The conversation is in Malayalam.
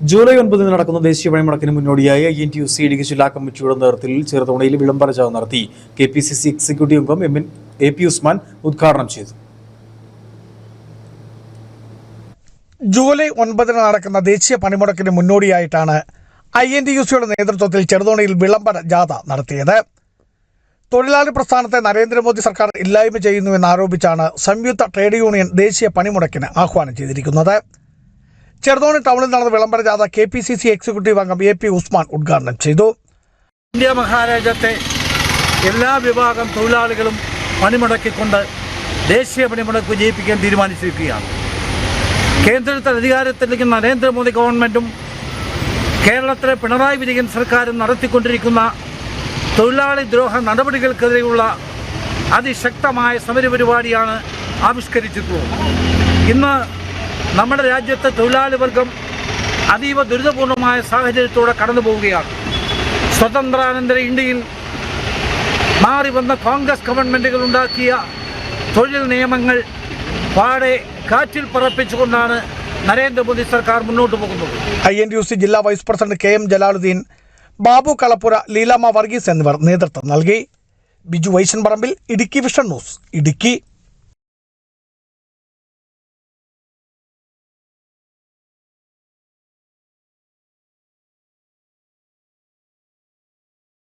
ജൂലൈ ഒൻപതിന് നടക്കുന്ന ദേശീയ പണിമുടക്കിന് മുന്നോടിയായി I N T U C Idukki ജില്ലാ കമ്മിറ്റിയുടെ നേതൃത്വത്തിൽ ചെറുതോണയിൽ വിളംബര ചാവ് നടത്തി K P C C executive അംഗം M N A P Usman ഉദ്ഘാടനം ചെയ്തു. ജൂലൈ ഒൻപതിന് നടക്കുന്ന ദേശീയ പണിമുടക്കിന് മുന്നോടിയായിട്ടാണ് ഐ എൻ ടി യു സിയുടെ നേതൃത്വത്തിൽ ചെറുതോണിയിൽ വിളംബര ജാഥ നടത്തിയത്. തൊഴിലാളി പ്രസ്ഥാനത്തെ നരേന്ദ്രമോദി സർക്കാർ ഇല്ലായ്മ ചെയ്യുന്നുവെന്ന് ആരോപിച്ചാണ് സംയുക്ത ട്രേഡ് യൂണിയൻ ദേശീയ പണിമുടക്കിന് ആഹ്വാനം ചെയ്തിരിക്കുന്നത്. ചെറുതോണി ടൗണിൽ നടന്ന വിളംബര ജാഥ K P C C executive അംഗം എ പി ഉസ്മാൻ ഉദ്ഘാടനം ചെയ്തു. ഇന്ത്യ മഹാരാജ്യത്തെ എല്ലാ വിഭാഗം തൊഴിലാളികളും പണിമുടക്കിക്കൊണ്ട് ദേശീയ പണിമുടക്ക് വിജയിപ്പിക്കാൻ തീരുമാനിച്ചിരിക്കുകയാണ്. കേന്ദ്രത്തിൽ അധികാരത്തിലേക്ക് നരേന്ദ്രമോദി ഗവൺമെന്റും കേരളത്തിലെ പിണറായി വിജയൻ സർക്കാരും നടത്തിക്കൊണ്ടിരിക്കുന്ന തൊഴിലാളി ദ്രോഹ നടപടികൾക്കെതിരെയുള്ള അതിശക്തമായ സമരപരിപാടിയാണ് ആവിഷ്കരിച്ചിട്ടുള്ളത്. ഇന്ന് നമ്മുടെ രാജ്യത്തെ തൊഴിലാളി വർഗം അതീവ ദുരിതപൂർണമായ സാഹചര്യത്തോടെ കടന്നു പോവുകയാണ്. സ്വതന്ത്രാനന്തര ഇന്ത്യയിൽ മാറി വന്ന കോൺഗ്രസ് ഗവൺമെന്റുകൾ ഉണ്ടാക്കിയ തൊഴിൽ നിയമങ്ങൾ പാടെ കാറ്റിൽ പറപ്പിച്ചുകൊണ്ടാണ് നരേന്ദ്രമോദി സർക്കാർ മുന്നോട്ട് പോകുന്നത്. ഐ എൻ യു സി ജില്ലാ vice president K M Jalaluddin Babu Kalappura Leelama Varghese എന്നിവർ നേതൃത്വം നൽകി. Biju Vaishan Parambil Idukki vision news Idukki.